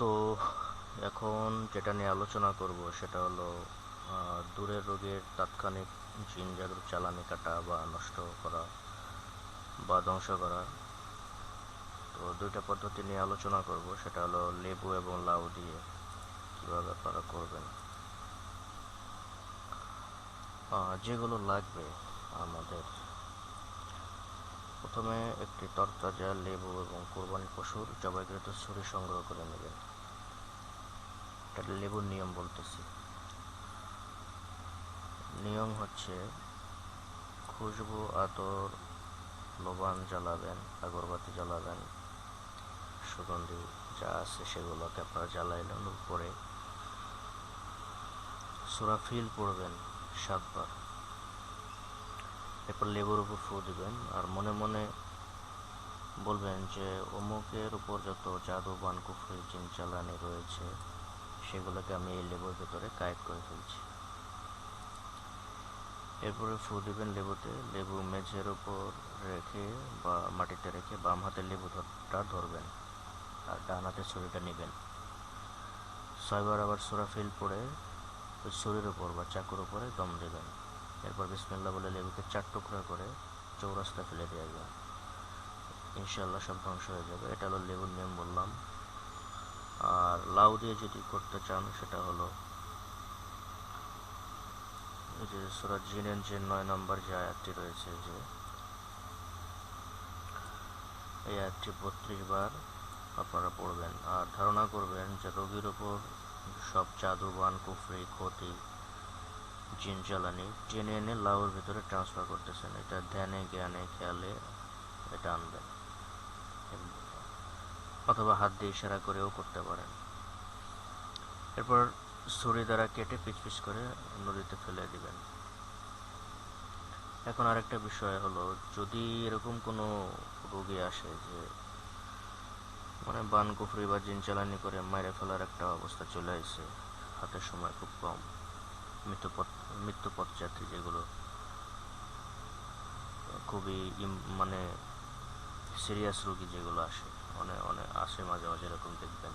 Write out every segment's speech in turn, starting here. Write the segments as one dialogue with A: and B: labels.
A: তো এখন যেটা নিয়ে আলোচনা করব সেটা হলো দূরের রোগের তাৎক্ষণিক জিন জাগরুক জ্বালানি কাটা বা নষ্ট করা বা ধ্বংস করা। তো দুইটা পদ্ধতি নিয়ে আলোচনা করব, সেটা হলো লেবু এবং লাউ দিয়ে কীভাবে আপনারা করবেন। যেগুলো লাগবে আমাদের প্রথমে একটি তরতাজা লেবু এবং কোরবানি পশুর জবাইকৃত ছুরি সংগ্রহ করে নেবেন। এটা লেবুর নিয়ম বলতেছি। নিয়ম হচ্ছে খুশবু, আতর, লোবান জ্বালাবেন, আগরবাতি জ্বালাবেন, সুগন্ধি যা আছে সেগুলোকে আপনারা জ্বালাইলেন উপরে। সুরাফিল পড়বেন সাতবার। এরপর লেবুর উপর ফু দিবেন আর মনে মনে বলবেন যে অমুকের উপর যত জাদু বান কুফরি জিন চালানি রয়েছে, সেগুলোকে আমি এই লেবুর ভেতরে কায়েদ করে ফেলছি। এরপরে ফু দিবেন লেবুতে, লেবু মেঝের উপর রেখে বা মাটিতে রেখে বাম হাতে লেবু ধরটা ধরবেন আর ডান হাতে ছুরিটা নেবেন। ছয়বার আবার সুরাফিল পড়ে ওই ছুরির উপর বা চাকুর উপরে দম দেবেন। এরপর বিসমিল্লা বলে লেবুকে চার টুকরা করে চৌরাস্তা ফেলে দিয়ে আসবেন ইনশাল্লাহ সব ধ্বংস হয়ে যাবে। এটা হলো লেবুর নিয়ম বললাম। আর লাউ দিয়ে যদি করতে চান, সেটা হলো যে সুরাজ জিনের যে নয় নম্বর যে আয়াতটি রয়েছে যে এই আয়াতটি বত্রিশ বার আপনারা পড়বেন। আর ধারণা করবেন যে রোগীর উপর সব জাদুবান, কুফরি, ক্ষতি জিন জ্বালানি টেনে এনে লাউর ভিতরে ট্রান্সফার করতেছেন। এটা ধ্যানে, জ্ঞানে, খেয়ালে এটা আনবেন। অথবা হাত দিয়ে ইশারা করেও করতে পারেন। এরপর ছুরি দ্বারা কেটে পিচ পিচ করে নদীতে ফেলে দিবেন। এখন আরেকটা বিষয় হলো, যদি এরকম কোনো রোগী আসে যে মানে বান কুফরি বা জিন চালানি করে মাইরে ফেলার একটা অবস্থা চলে আসে, হাতের সময় খুব কম মৃত্যুপথ মৃত্যুপথ যাত্রী যেগুলো খুবই মানে সিরিয়াস রোগী যেগুলো আসে অনেক অনেক আসে মাঝে মাঝে এরকম দেখবেন।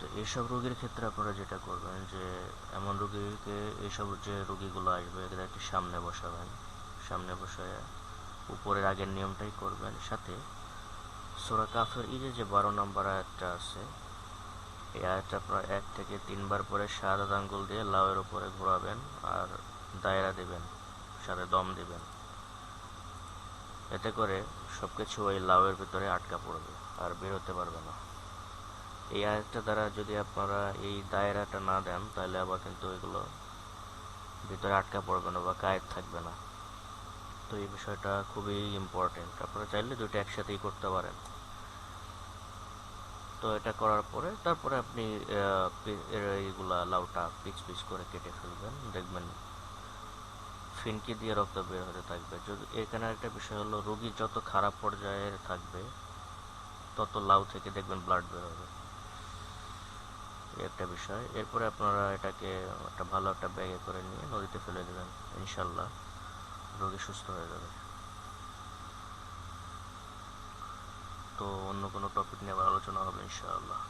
A: তো এইসব রোগীর ক্ষেত্রে আপনারা যেটা করবেন যে, এমন রোগীকে এইসব যে রোগীগুলো আসবে এদেরকে সামনে বসাবেন। সামনে বসায় উপরের আগের নিয়মটাই করবেন। সাথে সোরা কাফের, এই যে বারো নম্বর আয়াতটা আছে এই আয়াতটা আপনারা এক থেকে তিনবার পরে সাদা আঙ্গুল দিয়ে লাউয়ের উপরে ঘোরাবেন আর দায়রা দেবেন, সাথে দম দেবেন। এতে করে সব কিছু ওই লাউয়ের ভিতরে আটকা পড়বে আর বেরোতে পারবে না। এই আয়াতটা দ্বারা যদি আপনারা এই দায়রাটা না দেন, তাহলে আবার কিন্তু এগুলো ভিতরে আটকা পড়বে না বা কায়েদ থাকবে না। তো এই বিষয়টা খুবই ইম্পর্টেন্ট আপনারা চাইলে দুটো একসাথেই করতে পারেন। তো এটা করার পরে তারপরে আপনি এইগুলা লাউটা পিচ পিচ করে কেটে ফেলবেন। দেখবেন ফিনকি দিয়ে রক্ত বের হতে থাকবে। যদি এখানে একটা বিষয় হলো, রোগী যত খারাপ পর্যায়ে থাকবে, তত লাউ থেকে দেখবেন ব্লাড বের হবে। একটা বিষয়। এরপরে আপনারা এটাকে একটা ভালো একটা ব্যাগে করে নিয়ে নদীতে ফেলে দেবেন। ইনশাল্লাহ রোগী সুস্থ হয়ে যাবে। তো অন্য কোনো টপিক নিয়ে আবার আলোচনা হবে ইনশাআল্লাহ।